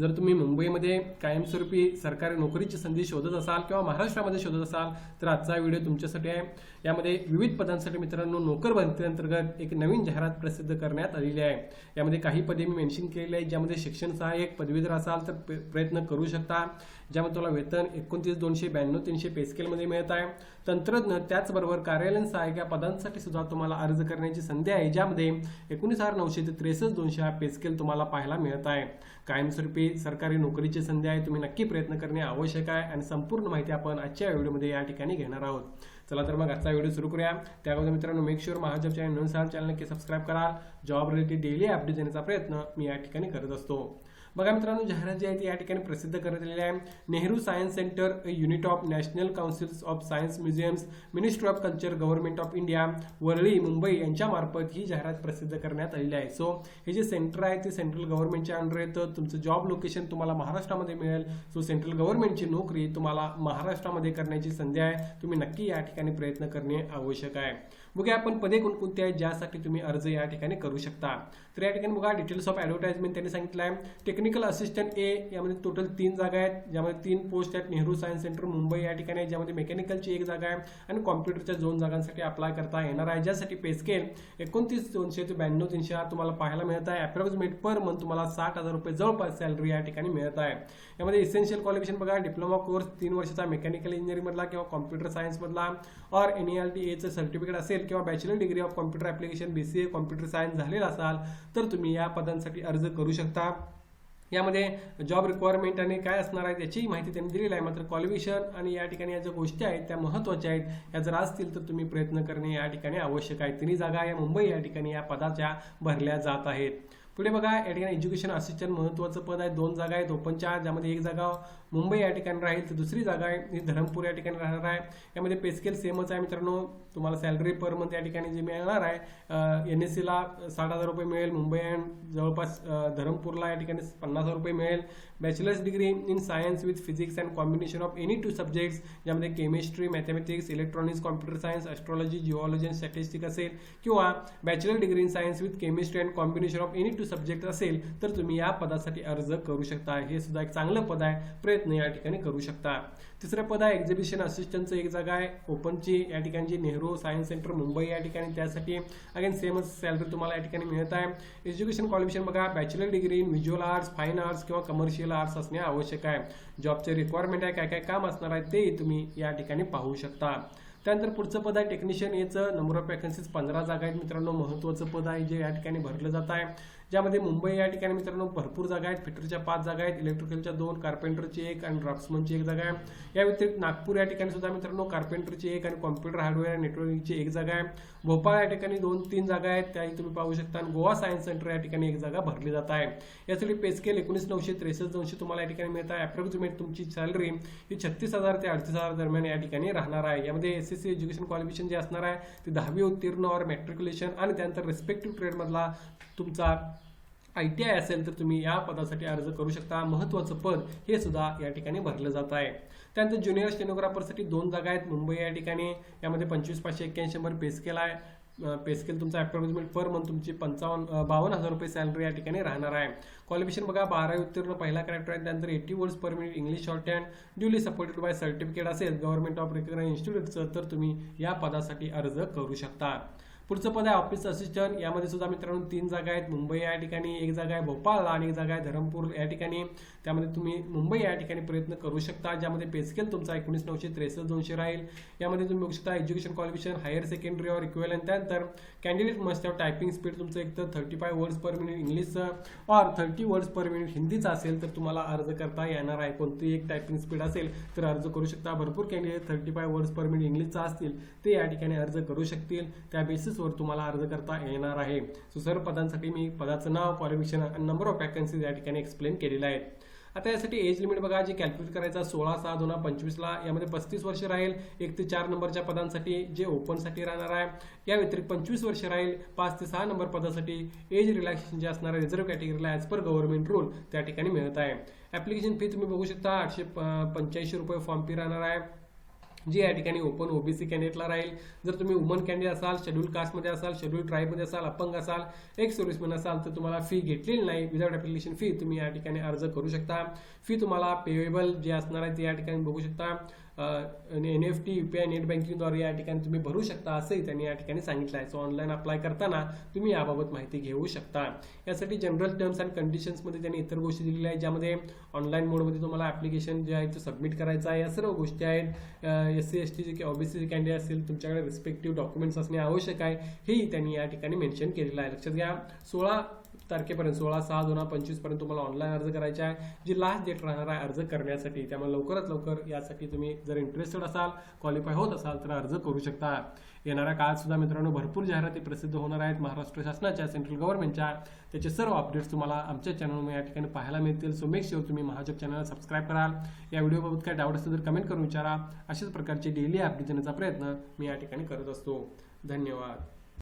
जर तुम्ही मुंबईमध्ये कायमस्वरूपी सरकारी नोकरीची संधी शोधत असाल किंवा महाराष्ट्रामध्ये शोधत असाल तर आजचा व्हिडिओ तुमच्यासाठी आहे. यामध्ये विविध पदांसाठी मित्रांनो नोकर भरतीअंतर्गत एक नवीन जाहिरात प्रसिद्ध करण्यात आलेली आहे. यामध्ये काही पदे मी मेन्शन केलेली आहेत ज्यामध्ये शिक्षण सहाय्यक पदवीधर असाल तर प्रयत्न करू शकता. ज्यामध्ये तुम्हाला वेतन एकोणतीस दोनशे ब्याण्णव तीनशे पेस्केलमध्ये मिळत आहे. तंत्रज्ञ त्याचबरोबर कार्यालयीन सहाय्यक या पदांसाठी सुद्धा तुम्हाला अर्ज करण्याची संधी आहे ज्यामध्ये एकोणीस हजार नऊशे ते त्रेसष्ट दोनशे हा पेस्केल तुम्हाला पाहायला मिळत आहे. कायमस्वरूपी सरकारी नोकरीची संधी आहे तुम्ही नक्की प्रयत्न करणे आवश्यक आहे आणि संपूर्ण माहिती आपण आजच्या व्हिडिओमध्ये या ठिकाणी घेणार आहोत. चला तर मग आजचा व्हिडिओ सुरू करूया. त्याबद्दल मित्रांनो मेक शुअर महाजॉब चॅनल नवीन असाल चॅनल नक्की सबस्क्राईब करा. जॉब रिलेटेड डेली अपडेट देण्याचा प्रयत्न मी या ठिकाणी करत असतो. बघा मित्रांनो जाहिरात जी आहे ती या ठिकाणी प्रसिद्ध करण्यात आलेली आहे Nehru science centre unit of national councils of science museums ministry of culture government of India Worli Mumbai यांच्यामार्फत ही जाहिरात प्रसिद्ध करण्यात आलेली आहे. सो हे जे सेंटर आहे ते सेंट्रल गव्हर्नमेंटच्या अंडर येतं तुमचं जॉब लोकेशन तुम्हाला महाराष्ट्रामध्ये मिळेल. सो सेंट्रल गव्हर्नमेंटची नोकरी तुम्हाला महाराष्ट्रामध्ये करण्याची संधी आहे. तुम्ही नक्की या ठिकाणी प्रयत्न करणे आवश्यक आहे. बघूया आपण पदे कोणकोणती आहेत ज्यासाठी तुम्ही अर्ज या ठिकाणी करू शकता? तर या ठिकाणी बघा डिटेल्स ऑफ ॲडव्हर्टाइजमेंट त्यांनी सांगितलं आहे. टेक्निकल असिस्टंट ए यामध्ये टोटल तीन जागा आहेत ज्यामध्ये तीन पोस्ट आहेत. नेहरू सायन्स सेंटर मुंबई या ठिकाणी आहे ज्यामध्ये मेकॅनिकलची एक जागा आहे आणि कॉम्प्युटरच्या दोन जागांसाठी अप्लाय करता येणार आहे. ज्यासाठी पेस्केल एकोणतीस दोनशे ते ब्याण्णव तीनशे तुम्हाला पाहायला मिळत आहे. अप्रॉक्सिमेट पर मंथ तुम्हाला साठ हजार रुपये जवळपास सॅलरी या ठिकाणी मिळत आहे. यामध्ये इसेन्शियल क्वालिफिकेशन बघा डिप्लोमा कोर्स तीन वर्षाचा मेकॅनिकल इंजिनिअरिंगमधला किंवा कॉम्प्युटर सायन्समधला और एन एल टी एचं सर्टिफिकेट असेल किंवा bachelor degree of computer application a computer science झालेला असाल तर तुम्ही या पदांसाठी अर्ज करू शकता. यामध्ये जॉब रिक्वायरमेंट आणि काय असणार आहे याचीही माहिती त्यांनी दिलेली आहे. मात्र क्वालिफिकेशन आणि या ठिकाणी या ज्या गोष्टी आहेत त्या महत्त्वाच्या आहेत. या जर असतील तर तुम्ही प्रयत्न करणे या ठिकाणी आवश्यक आहे. तिन्ही जागा या मुंबई या ठिकाणी या पदाच्या भरल्या जात आहेत. पुढे बघा या ठिकाणी एज्युकेशन असिस्टंट महत्त्वाचं पद आहे. दोन जागा आहेत ओपनच्या ज्यामध्ये एक जागा मुंबई या ठिकाणी राहील तर दुसरी जागा आहे ही धरमपूर या ठिकाणी राहणार आहे. यामध्ये पेस्केल सेमच आहे मित्रांनो. तुम्हाला सॅलरी पर मंथ या ठिकाणी जे मिळणार आहे एन एस सीला साठ हजार रुपये मिळेल मुंबई अँड जवळपास धरमपूरला या ठिकाणी पन्नास हजार रुपये मिळेल. Bachelors degree in science with physics and combination of any two subjects ज्यामध्ये chemistry mathematics electronics computer science astrology geology and statistic असेल. किंवा bachelor degree in science with chemistry and combination of any two subject असेल तर तुम्ही या पदासाठी अर्ज करू शकता. हे सुद्धा एक चांगलं पद आहे. प्रयत्न या ठिकाणी करू शकता. तिसरं पद आहे एक्झिबिशन असिस्टंटचं एक जागा आहे. ओपनची या ठिकाणी जी नेहरू सायन्स सेंटर मुंबई या ठिकाणी त्यासाठी. अगेन सेमच सॅलरी तुम्हाला या ठिकाणी मिळत आहे. एज्युकेशन क्वालिफिकेशन बघा bachelor degree in visual arts fine arts किंवा कमर्शियल आर्ट्स असणे आवश्यक आहे. जॉबचे रिक्वायरमेंट आहे काय काय काम असणार आहे तेही तुम्ही या ठिकाणी पाहू शकता. त्यानंतर पुढचं पद आहे टेक्निशियन याचं नंबर ऑफ वॅकन्सीज पंधरा जागा आहेत मित्रांनो. महत्त्वाचं पद आहे जे या ठिकाणी भरलं जात आहे. ज्यामध्ये मुंबई या ठिकाणी मित्रांनो भरपूर जागा आहेत. फिटरच्या पाच जागा आहेत. इलेक्ट्रिकलच्या दोन कार्पेंटरची एक आणि ड्राफ्ट्समनची एक जागा आहे. या व्यतिरिक्त नागपूर या ठिकाणी सुद्धा मित्रांनो कार्पेंटरची एक आणि कॉम्प्युटर हार्डवेअर आणि नेटवर्किंगची एक जागा आहे. भोपाळ या ठिकाणी दोन तीन जागा आहेत. त्याही तुम्ही पाहू शकता. आणि गोवा सायन्स सेंटर या ठिकाणी एक जागा भरली जात आहे. यासाठी पेस्केल एकोणीस नऊशे त्रेसष्ट दोनशे तुम्हाला या ठिकाणी मिळत आहे. अप्रॉक्सिमेट तुमची सॅलरी ही छत्तीस हजार ते अडतीस हजार दरम्यान या ठिकाणी राहणार आहे. यामध्ये S S C education qualification जे असणार आहे ते दहावी उत्तीर्ण और मॅट्रिक्युलेशन आणि त्यानंतर रिस्पेक्टिव्ह ट्रेडमधला तुमचा आय टी आय असेल तर तुम्ही या पदासाठी अर्ज करू शकता. महत्त्वाचं पद हे सुद्धा या ठिकाणी भरलं जात आहे. त्यानंतर ज्युनियर स्टेनोग्राफरसाठी दोन जागा आहेत. मुंबई या ठिकाणी. यामध्ये पंचवीस पाचशे एक्क्याऐंशी नंबर पेस्केल आहे. पेस्केल तुमचा अप्रॉक्सिमेट पर मंथ तुमची पंचावन्न बावन्न हजार रुपये सॅलरी या ठिकाणी राहणार आहे. क्वालिफिकेशन बघा बारावी उत्तीर्ण पहिला कॅरेक्टर आहे. त्यानंतर eighty words per minute English shorthand duly supported by certificate असेल. गव्हर्नमेंट ऑफ रिकग्नाइज इन्स्टिट्यूटचं तर तुम्ही या पदासाठी अर्ज करू शकता. पुढचं पद आहे ऑफिस असिस्टंट. यामध्ये सुद्धा मित्रांनो तीन जागा आहेत. मुंबई या ठिकाणी एक जागा आहे भोपाळला आणि एक जागा आहे धरमपूर या ठिकाणी. त्यामध्ये तुम्ही मुंबई या ठिकाणी प्रयत्न करू शकता ज्यामध्ये पेस्केल तुमचा एकोणीस नऊशे त्रेसष्ट दोनशे राहील. यामध्ये तुम्ही बघू शकता education qualification higher secondary or equal त्यानंतर candidate must have typing speed तुमचं एक तर thirty five words per minute इंग्लिशचं or thirty words per minute हिंदीचं असेल तर तुम्हाला अर्ज करता येणार आहे. कोणती एक टायपिंग स्पीड असेल तर अर्ज करू शकता. भरपूर candidate thirty five words per minute इंग्लिशचं असतील ते या ठिकाणी अर्ज करू शकतील. त्या बेसिस बेसिसवर तुम्हाला अर्ज करता येणार आहे. सो सर्व पदांसाठी मी पदाचं नाव क्वालिफिकेशन आणि नंबर ऑफ वॅकन्सीज या ठिकाणी एक्सप्लेन केलेलं आहे. आता यासाठी एज लिमिट बघा जे कॅल्क्युलेट करायचा सोळा सहा दोन हजार पंचवीसला यामध्ये पस्तीस वर्ष राहील. एक ते चार नंबरच्या पदांसाठी जे ओपनसाठी राहणार आहे या व्यतिरिक्त पंचवीस वर्ष राहील. पाच ते सहा नंबर पदासाठी एज रिलॅक्सेशन जे असणार आहे रिझर्व्ह कॅटेगरीला ॲज पर गव्हर्नमेंट रूल त्या ठिकाणी मिळत आहे. ॲप्लिकेशन फी तुम्ही बघू शकता आठशे पंच्याऐंशी रुपये फॉर्म फी राहणार आहे. जी या ठिकाणी ओपन ओबीसी कॅन्डिडेटला राहील. जर तुम्ही वुमन कॅन्डिडेट असाल शेड्यूल कास्टमध्ये असाल शेड्यूल ट्राईबमध्ये असाल अपंग असाल एक सर्व्हिसमॅन असाल तर तुम्हाला फी घेतलेली नाही. विदाउट ॲप्लिकेशन फी तुम्ही या ठिकाणी अर्ज करू शकता. फी तुम्हाला पेएबल जे असणार आहे ते या ठिकाणी बघू शकता. N F T UPI net बँकिंगद्वारे या ठिकाणी तुम्ही भरू शकता असंही त्यांनी या ठिकाणी सांगितलं आहे सो ऑनलाईन अप्लाय करताना तुम्ही याबाबत माहिती घेऊ शकता. यासाठी जनरल टर्म्स अँड कंडिशन्समध्ये त्यांनी इतर गोष्टी दिलेल्या आहेत ज्यामध्ये ऑनलाईन मोडमध्ये तुम्हाला ॲप्लिकेशन जे आहे ते सबमिट करायचं आहे. या सर्व गोष्टी आहेत. एस सी एस टी जे ओबीसी कॅन्डिडेट असतील तुमच्याकडे रिस्पेक्टिव्ह डॉक्युमेंट्स असणे आवश्यक आहे. हेही त्यांनी या ठिकाणी मेन्शन केलेलं आहे. लक्षात घ्या. सोळा तारखेपर्यंत सोळा सहा दोन हजार पंचवीसपर्यंत तुम्हाला ऑनलाईन अर्ज करायचा आहे. जी लास्ट डेट राहणार आहे अर्ज करण्यासाठी त्यामुळे लवकरात लवकर यासाठी तुम्ही जर इंटरेस्टेड असाल क्वालिफाय होत असाल तर अर्ज करू शकता. येणाऱ्या काळात सुद्धा मित्रांनो भरपूर जाहिराती प्रसिद्ध होणार आहेत. महाराष्ट्र शासनाच्या सेंट्रल गव्हर्नमेंटच्या त्याचे सर्व अपडेट्स तुम्हाला आमच्या चॅनलमध्ये या ठिकाणी पाहायला मिळतील. सो मेक शुअर तुम्ही महाजॉब चॅनलला सबस्क्राईब कराल. या व्हिडिओबाबत काय डाऊट असेल तर कमेंट करून विचारा. अशाच प्रकारचे डेली अपडेट देण्याचा प्रयत्न मी या ठिकाणी करत असतो. धन्यवाद.